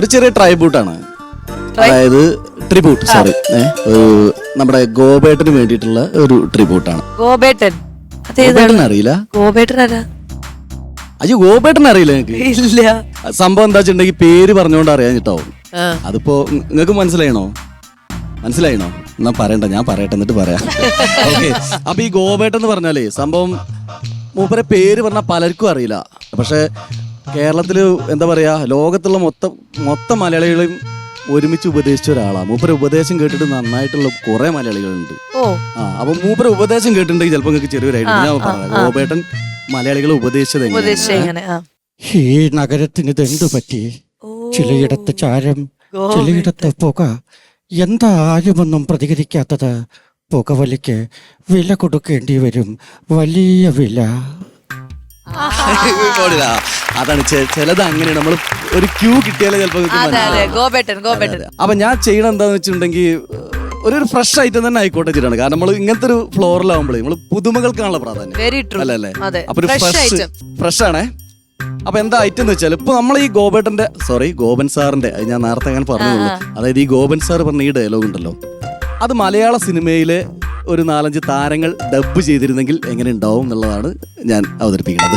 ഒരു ചെറിയ ട്രൈബ്യൂട്ടാണ് അതായത് ട്രിബ്യൂട്ട് സോറി നമ്മുടെ ഗോപേട്ടന് വേണ്ടിട്ടുള്ള ഒരു ട്രിബ്യൂട്ടാണ് ഗോപേട്ടൻ. അതേതാണ് ഗോപേട്ടൻ അറിയില്ല? ഗോപേട്ടൻ ആരാ അയ്യോ ഗോപേട്ടൻ അറിയില്ല നിങ്ങൾക്ക് ഇല്ല. സംഭവം എന്താ വെച്ചിട്ടുണ്ടെങ്കിൽ പേര് പറഞ്ഞുകൊണ്ട് അറിയാൻ കിട്ടാവും അതിപ്പോ നിങ്ങൾക്ക് മനസ്സിലായണോ? മനസ്സിലായിണോ? എന്നാ പറയണ്ട ഞാൻ പറയട്ടെ എന്നിട്ട് പറയാം. ഓക്കെ. അപ്പൊ ഈ ഗോപേട്ടൻ എന്ന് പറഞ്ഞാലേ സംഭവം മൂപ്പരെ പേര് പറഞ്ഞാൽ പലർക്കും അറിയില്ല. പക്ഷെ കേരളത്തിൽ എന്താ പറയാ ലോകത്തുള്ള മൊത്തം മൊത്തം മലയാളികളെയും ഒരുമിച്ച് ഉപദേശിച്ച ഒരാളാണ് മൂപ്പര ഉപദേശം കേട്ടിട്ട് നന്നായിട്ടുള്ള കുറെ മലയാളികളുണ്ട്. ഓ. ആ അപ്പൊ മൂപ്പര ഉപദേശം കേട്ടിട്ടുണ്ടെങ്കിൽ ചിലപ്പോൾ നിങ്ങൾക്ക് ചെറിയൊരു ഐഡിയ ഞാൻ പറയാം. ഗോപേട്ടൻ മലയാളികളെ ഉപദേശിച്ചത്? എങ്ങനെ? ഈ നഗരത്തിന് ഇതെന്തു പറ്റി? ഓ. ചിലയിടത്ത് ചാരം. ചിലയിടത്ത് പുക. എന്താ ആരുമൊന്നും പ്രതികരിക്കാത്തത് പുകവലിക്ക് വില കൊടുക്കേണ്ടി വരും. വലിയ വില. അതാണ് ചിലത് അങ്ങനെയാണ്. നമ്മൾ ഒരു ക്യൂ കിട്ടിയാലേ ചിലപ്പോൾ അപ്പൊ ഞാൻ ചെയ്യണം എന്താന്ന് വെച്ചിട്ടുണ്ടെങ്കിൽ ഒരു ഒരു ഫ്രഷ് ഐറ്റം തന്നെ ആയിക്കോട്ടെ വെച്ചിട്ടാണ് കാരണം നമ്മൾ ഇങ്ങനത്തെ ഒരു ഫ്ലോറിലാവുമ്പോഴേ നമ്മൾ പുതുമകൾക്കാണല്ലോ പ്രാധാന്യം. അല്ലേ അപ്പൊ ഫ്രഷ് ഫ്രഷ് ആണേ. അപ്പൊ എന്താ ഐറ്റം എന്ന് വെച്ചാൽ ഇപ്പൊ നമ്മൾ ഈ ഗോപേട്ടന്റെ സോറി ഗോപൻ സാറിന്റെ ഞാൻ നേരത്തെ അങ്ങനെ പറഞ്ഞുള്ളൂ അതായത് ഈ ഗോപൻ സാർ പറഞ്ഞ ഈ ഡയലോഗ് ഉണ്ടല്ലോ. അത് മലയാള സിനിമയിലെ ഒരു നാലഞ്ച് താരങ്ങൾ ഡബ് ചെയ്തിരുന്നെങ്കിൽ എങ്ങനെ ഉണ്ടാവും എന്നുള്ളതാണ് ഞാൻ അവതരിപ്പിക്കുന്നത്.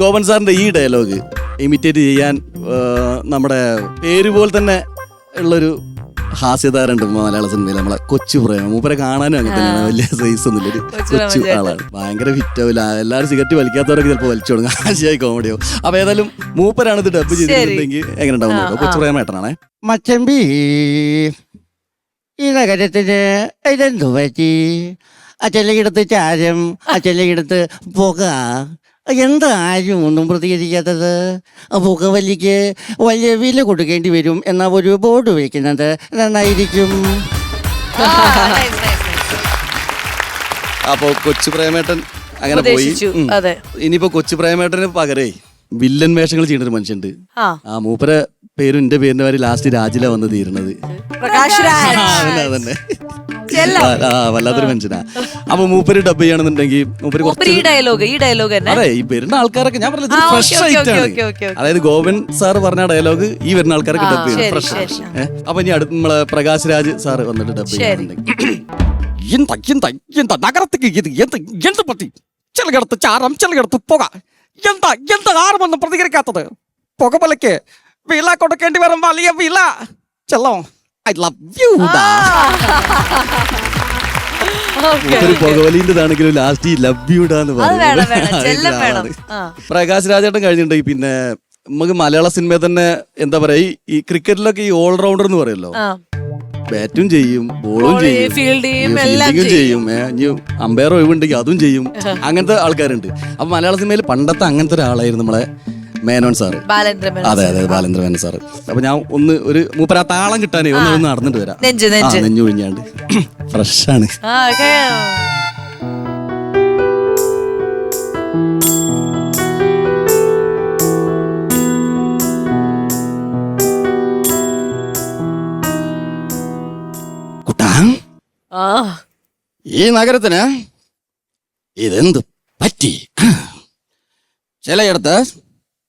ഗോപൻ സാറിന്റെ ഈ ഡയലോഗ് ഇമിറ്റേറ്റ് ചെയ്യാൻ നമ്മുടെ പേര് പോലെ തന്നെ ഉള്ളൊരു ഹാസ്യതാരുണ്ട് മലയാള സിനിമയിൽ നമ്മളെ കൊച്ചു പ്രേമം. മൂപ്പരെ കാണാനും അങ്ങനെ തന്നെയാണ്. വലിയ സൈസ് ഒന്നുമില്ല. കൊച്ചു കൊച്ചു ആളാണ്. ഭയങ്കര ഫിറ്റാവില്ല എല്ലാവരും സിഗരറ്റ് വലിക്കാത്തവരൊക്കെ ചിലപ്പോൾ വലിച്ചു തുടങ്ങും ആശയായി കോമഡിയോ അപ്പൊ ഏതായാലും മൂപ്പരാണ് ഇത് ഡബ് ചെയ്തിട്ടുണ്ടെങ്കിൽ എങ്ങനെ ഉണ്ടാവും നോക്കാം. കൊച്ചു മേട്ടനാണേ മച്ചമ്പി ഈ നഗരത്തിന് ഇതെന്തു പറ്റി? അച്ഛന്റെ ഇടത്ത് ചാരം അച്ഛന്റെ ഇടത്ത് പുക. എന്താ ആരും ഒന്നും പ്രതികരിക്കാത്തത്? ആ പുകവലിക്ക് വലിയ വില കൊടുക്കേണ്ടി വരും എന്ന ഒരു ബോർഡ് വയ്ക്കുന്നത് നന്നായിരിക്കും. അപ്പോ കൊച്ചു പ്രേമേട്ടൻ അങ്ങനെ പോയി. ഉപദേശിച്ചു ഉം. അതെ. ഇനിയിപ്പോ കൊച്ചു പ്രേമേട്ടന് പകരേ വില്ലൻ വേഷങ്ങൾ ചെയ്യുന്ന ഒരു മനുഷ്യണ്ട് ആ. ആ മൂപ്പരെ പേരും എന്റെ പേരിന്റെ പേര് ലാസ്റ്റ് രാജില വന്ന് തീരുന്നത്. പ്രകാശ് രാജ് ആ, അതന്നെ, അതന്നെ. വല്ലാത്തൊരു മനുഷ്യനാ. അപ്പൊ മൂപ്പര് ഡബ് ചെയ്യണമെന്നുണ്ടെങ്കിൽ മൂപ്പര് മൂപ്പര് കുറച്ച് ഈ ഡയലോഗ് ഈ ഡയലോഗ് തന്നെ. അതെ ഈ വരുന്ന ആൾക്കാരൊക്കെ ഞാൻ പറഞ്ഞത് ആ, ഫ്രഷ് ആയിട്ട്. അതായത് ഗോവൻ സാർ പറഞ്ഞ ഡയലോഗ് ഈ വരുന്ന ആൾക്കാരൊക്കെ ഡബ് ചെയ്യണം ശരി, ഫ്രഷ് ശരി, അപ്പൊ ഇനി അടുത്ത് നമ്മളെ പ്രകാശ് രാജ് സാർ വന്നിട്ട് ഡബ് ശരി. ചെയ്യുന്നുണ്ടെങ്കിൽ എന്ത എന്ത എന്ത നഗരത്തേക്ക് ഇത് എന്ത് എന്ത് പറ്റി? ചിലയിടത്ത് ചാരം ചിലയിടത്ത് പുക. എന്താ എന്താ ആരുമൊന്നും പ്രതികരിക്കാത്തത്? പുകവലയ്ക്ക് വില കൊടുക്കേണ്ടി വരും വലിയ വില. ചെല്ലോ. ഐ ലവ് യു ഓക്കെ ഒരു പുകവലിന്റെതാണെങ്കിലും ലാസ്റ്റ് ഈ ലവ് യുടാന്ന് അത് വേണം വേണം. പറയും ചെല്ലം വേണം. ആ. പ്രകാശ് രാജേട്ടൻ കഴിഞ്ഞിട്ടുണ്ട് പിന്നെ നമുക്ക് മലയാള സിനിമയിൽ തന്നെ എന്താ പറയാ ഈ- ഈ ക്രിക്കറ്റിലൊക്കെ ഈ ഓൾറൗണ്ടർ എന്ന് പറയല്ലോ. ആ. ബാറ്റും ചെയ്യും ബോളും Ball ചെയ്യും ചെയ്യും, field ചെയ്യും, ഈ എല്ലാം fielding ചെയ്യും. ഏ, ഇനി അമ്പയർ ഒഴിവുണ്ടെങ്കിൽ അതും ചെയ്യും. അങ്ങനത്തെ ആൾക്കാരുണ്ട്. അപ്പൊ മലയാള സിനിമയിൽ പണ്ടത്തെ അങ്ങനത്തെ ഒരാളായിരുന്നു നമ്മളെ മേനോൻ സാറ്. അതെ അതെ ബാലേന്ദ്ര മേനോൻ സാറ്. അപ്പൊ ഞാൻ ഒന്ന് ഒരു മൂപ്പര താളം കിട്ടാനേ ഒന്ന് ഒന്ന് നടന്നിട്ട് വരാം. നെഞ്ച് ആ നെഞ്ച്. നെഞ്ഞു ഒഴിഞ്ഞാണ്ട്. ഫ്രഷാണ് കുട്ടാ. ആ. ഈ നഗരത്തിന് ഇതെന്ത് പറ്റി? ചിലയിടത്ത്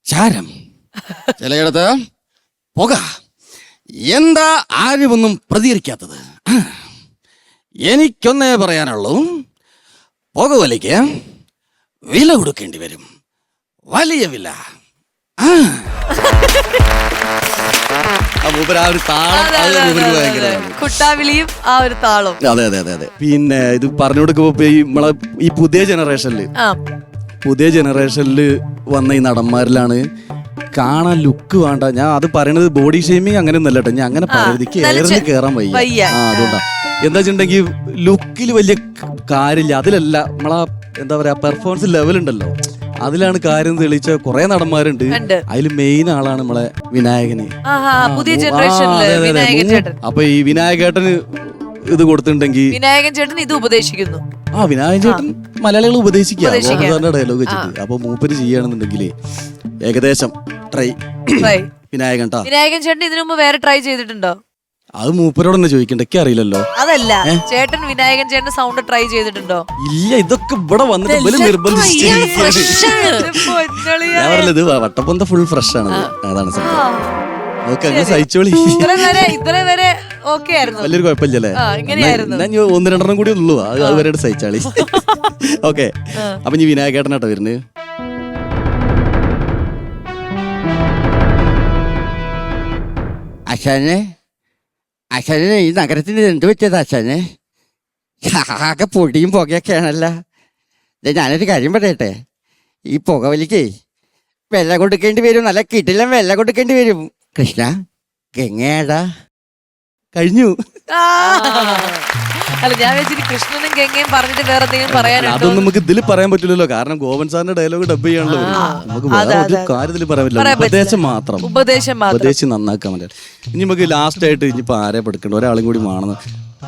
ചാരം. ചിലയിടത്ത് പുക. എന്താ ആരുമൊന്നും പ്രതികരിക്കാത്തത്? എനിക്കൊന്നേ പറയാനുള്ളൂ. പുകവലിക്ക് വില കൊടുക്കേണ്ടി വരും. വലിയ വില. കുട്ടാവിളിയും ആ ഒരു താളും. അതെ അതെ അതെ അതെ. പിന്നെ ഇത് പറഞ്ഞു കൊടുക്കുമ്പോ ഈ നമ്മളെ ഈ പുതിയ ജനറേഷനിൽ പുതിയ ജനറേഷനിൽ വന്ന ഈ നടന്മാരിലാണ്. കാണാൻ ലുക്ക് വേണ്ട. ഞാൻ അത് പറയണത് ബോഡി ഷേമിങ് അങ്ങനെ ഒന്നല്ല കേട്ടോ. ഞാൻ അങ്ങനെ പറയുന്നത് എയറിൽ കയറാൻ വയ്യ. ആ അതുകൊണ്ടാ. എന്താ വെച്ചിട്ടുണ്ടെങ്കിൽ ലുക്കിൽ വലിയ കാര്യമില്ല. അതിലല്ല നമ്മളാ എന്താ പറയാ പെർഫോമൻസ് ലെവൽ ഉണ്ടല്ലോ. അതിലാണ് കാര്യം തെളിയിച്ച കുറെ നടന്മാരുണ്ട്. അതിൽ മെയിൻ ആളാണ് നമ്മളെ വിനായകന്. പുതിയ അപ്പൊ ഈ വിനായകേട്ടന് ഇത് കൊടുത്തിട്ടുണ്ടെങ്കിൽ വിനായകൻ ചേട്ടൻ ഇത് ഉപദേശിക്കുന്നു. ആ വിനായകൻ ചേട്ടൻ മലയാളികൾ ഉപദേശിക്കുക. ഡയലോഗ് വെച്ചിട്ട്. അപ്പൊ മൂപ്പര് ചെയ്യുകയാണെന്നുണ്ടെങ്കിൽ ഏകദേശം ട്രൈ. വിനായകൻ ട്ടാ. വിനായകൻ ചേട്ടൻ ഇതിനു മുമ്പ് വേറെ ട്രൈ ചെയ്തിട്ടുണ്ടോ? അത് മൂപ്പരോട് തന്നെ ചോദിക്കണ്ട. എനിക്ക് അറിയില്ലല്ലോ. അതല്ല. ചേട്ടൻ വിനായകൻ ചേട്ടൻ സൗണ്ട് ട്രൈ ചെയ്തിട്ടുണ്ടോ? ഇല്ല ഇതൊക്കെ ഇവിടെ വന്നിട്ട് ഇവർ പറഞ്ഞത് ഇത് വട്ടപ്പൊന്ത ഫുൾ ഫ്രഷ് ആണ് അതാണ് സംഭവം. ഓക്കെ അങ്ങനെ സഹിച്ചോളി. ഇത്ര വരെ ഇത്ര വരെ ഓക്കെ ആയിരുന്നു. വലിയൊരു കുഴപ്പമില്ലല്ലേ ആ, ഇങ്ങനെയായിരുന്നു. എന്നാ ഇനി ഒന്ന് രണ്ടെണ്ണം കൂടി ഉള്ളൂ. അത് അതുവരെ സഹിച്ചാളി. ഓക്കെ. അപ്പൊ ഇനി വിനായകേട്ടനാട്ടോ വരുന്നത് അശാനെ അശാനെ ഈ നഗരത്തിന് എന്ത് പറ്റിയത് അശാനെ ആകെ പൊടിയും പുകയൊക്കെയാണല്ല. ദേ ഞാനൊരു കാര്യം പറയട്ടെ. ഈ പുകവലിക്കേ വെല്ല കൊടുക്കേണ്ടി വരും. നല്ല കിട്ടില്ല വെല്ല കൊടുക്കേണ്ടി വരും. കൃഷ്ണ ഗംഗയാടാ. കഴിഞ്ഞു. അല്ല ഞാൻ വെച്ചിട്ട് കൃഷ്ണനും ഗംഗയും പറഞ്ഞിട്ട് വേറെ എന്തെങ്കിലും പറയാനുണ്ടോ? അതൊന്നും നമുക്ക് ഇതിൽ പറയാൻ പറ്റില്ലല്ലോ. കാരണം ഗോവൻ സാറിന്റെ ഡയലോഗ് ഡബ് ചെയ്യാണല്ലോ. നമുക്ക് വേറെ ഒരു കാര്യത്തിൽ പറയാൻ പറ്റില്ല പറയാൻ പറ്റില്ല. ഉപദേശം മാത്രം. ഉപദേശം മാത്രം. ഉപദേശിച്ച് നന്നാക്കാൻ പറ്റില്ല ഇനി നമുക്ക് ലാസ്റ്റ് ആയിട്ട് ഇനിയിപ്പോ ആരെ പഠിക്കേണ്ട ഒരാളും കൂടി വേണമെന്ന്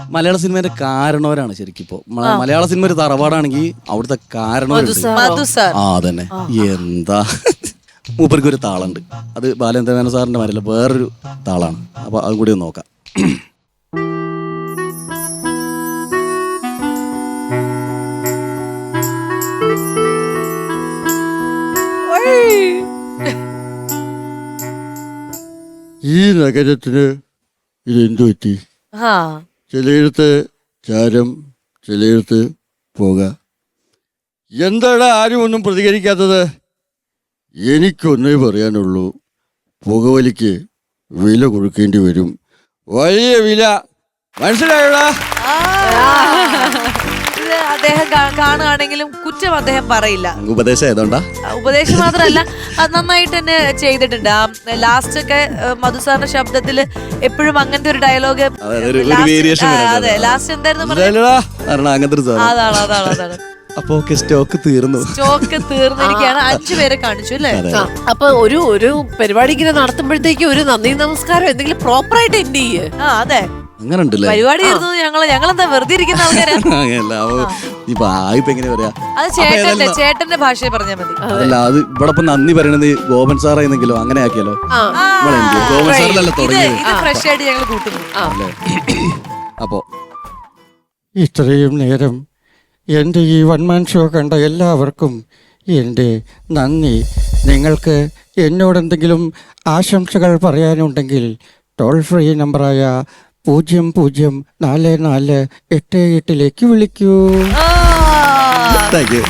മലയാള സിനിമയുടെ കാരണവരാണ് ശരിക്കും ഇപ്പൊ. മ- മലയാള സിനിമ ഒരു തറവാടാണെങ്കിൽ അവിടുത്തെ കാരണവരുണ്ട്. മധു സാർ. ആ തന്നെ എന്താ? മൂപ്പർക്ക് ഒരു താളുണ്ട്. അത് ബാലേന്ദ്രമേന സാറിന്റെ മരല്ല വേറൊരു താളാണ്. അപ്പൊ അതും കൂടി ഒന്ന് നോക്കാം. ഈ നഗരത്തിന് ഇതെന്തു പറ്റി? ആ ചിലയിടത്ത് ചാരം ചിലയിടത്ത് പോക. എന്താണ് ആരും ഒന്നും പ്രതികരിക്കാത്തത്? എനിക്കൊന്നേ പറയാനുള്ളൂ പുകവലിക്ക് വില കൊടുക്കേണ്ടി വരും. വലിയ വില. മനസ്സിലായോടാ ഇത് അദ്ദേഹം കാണുകയാണെങ്കിലും കുറ്റം അദ്ദേഹം പറയില്ല. ഉപദേശം ഏതോണ്ടാ ഉപദേശം മാത്രമല്ല അത് നന്നായിട്ട് തന്നെ ചെയ്തിട്ടുണ്ട്. ആ ലാസ്റ്റ് ഒക്കെ മധുസാറിന്റെ ശബ്ദത്തിൽ എപ്പോഴും അങ്ങനത്തെ ഒരു ഡയലോഗ് അതെ, ലാസ്റ്റ് എന്തായിരുന്നു അതാണ് അതാണ് അതാണ്. അപ്പൊ സ്റ്റോക്ക് തീർന്നു. സ്റ്റോക്ക് തീർന്നിരിക്കുകയാണ്. അഞ്ചു പേരെ കാണിച്ചു അല്ലേ? അപ്പൊ ഒരു ഒരു പരിപാടി ഇങ്ങനെ നടത്തുമ്പോഴത്തേക്ക് ഒരു നന്ദി നമസ്കാരം എന്തെങ്കിലും പ്രോപ്പർ ആയിട്ട് എൻഡ് ചെയ്യേ. ആ അതെ. അങ്ങനെ ഉണ്ടല്ലേ പരിപാടി ഇരുന്നത് ഞങ്ങൾ ഞങ്ങളെന്താ വെറുതെ ഇരിക്കുന്ന അത് ചേട്ടന്റെ ചേട്ടന്റെ ഭാഷയെ പറഞ്ഞാൽ മതി. അല്ല അത് ഇവിടെ ഇപ്പൊ നന്ദി പറയണത് ഗോപൻ സാറായിരുന്നെങ്കിലോ അങ്ങനെ ആക്കിയാലോ? ഗോപൻ സാറിലല്ല തുടങ്ങിയത്. ഫ്രഷ് ആയിട്ട് ഞങ്ങൾ കൂട്ടുന്നു. അപ്പോ ഇത്രയും നേരം എന്റെ ഈ വൺമാൻ ഷോ കണ്ട എല്ലാവർക്കും എന്റെ നന്ദി. നിങ്ങൾക്ക് എന്നോടെന്തെങ്കിലും ആശംസകൾ പറയാനുണ്ടെങ്കിൽ ടോൾ ഫ്രീ നമ്പറായ പൂജ്യം പൂജ്യം നാല് നാല് എട്ട് എട്ടിലേക്ക് വിളിക്കൂ. Thank you